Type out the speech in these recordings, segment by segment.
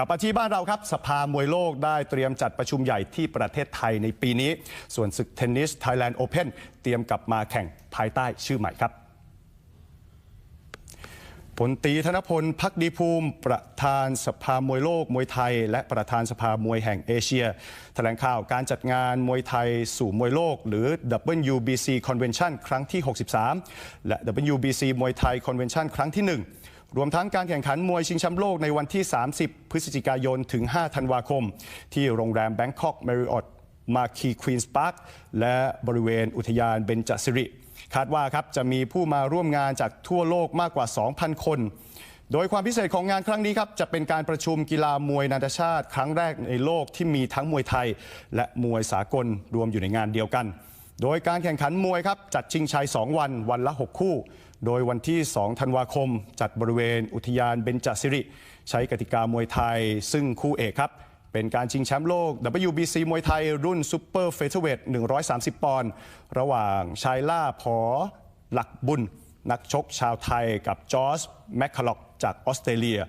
กลับมาที่บ้านเราครับ สภามวยโลกได้เตรียมจัดประชุมใหญ่ที่ประเทศไทยในปีนี้ ส่วนศึกเทนนิส Thailand Open เตรียมกลับมาแข่งภายใต้ชื่อใหม่ครับพลตีธนพลพักดีภูมิ ประธานสภามวยโลกมวยไทย และประธานสภามวยแห่งเอเชีย แถลงข่าวการจัดงานมวยไทยสู่มวยโลก หรือ WBC Convention ครั้งที่ 63 และ WBC มวยไทย Convention ครั้งที่ 1 รวมทั้งการแข่งขันมวยชิงแชมป์โลกในวันที่ 30 พฤศจิกายนถึง 5 ธันวาคม ที่โรงแรม Bangkok Marriott มาคีควีนส์พาร์คและบริเวณอุทยานเบญจสิริ คาดว่าครับจะมีผู้มาร่วมงานจากทั่วโลกมากกว่า 2,000 คน โดยความพิเศษของงานครั้งนี้ครับจะเป็นการประชุมกีฬามวยนานาชาติ ครั้งแรกในโลกที่มีทั้งมวยไทย และมวยสากลรวมอยู่ในงานเดียวกัน โดยการแข่งขันมวยครับจัดชิงชัย 2 วันวันละ 6 คู่ โดยวันที่ 2 ธันวาคม จัดบริเวณอุทยานเบญจสิริ ใช้กติกามวยไทย ซึ่งคู่เอกครับ เป็นการชิงแชมป์โลก WBC มวยไทยรุ่นซูเปอร์เฟเธอร์เวท130 ปอนด์ระหว่างชายล่าผอหลักบุญ นักชกชาวไทยกับจอร์จแมคคาล็อกจากออสเตรเลีย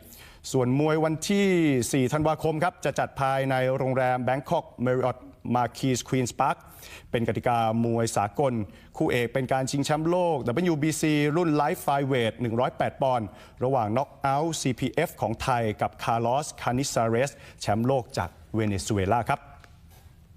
ส่วนมวยวันที่ 4 ธันวาคมครับ จะจัดภายในโรงแรม Bangkok Marriott มาคีสควีนส์พาร์คเป็นกติกามวยสากล คู่เอกเป็นการชิงแชมป์โลก WBC รุ่นไลฟ์ไฟเวท108 ปอนด์ระหว่างน็อกเอาท์ CPF ของไทยกับคาร์ลอสคานิซาเรสแชมป์โลกจากเวเนซุเอลาครับ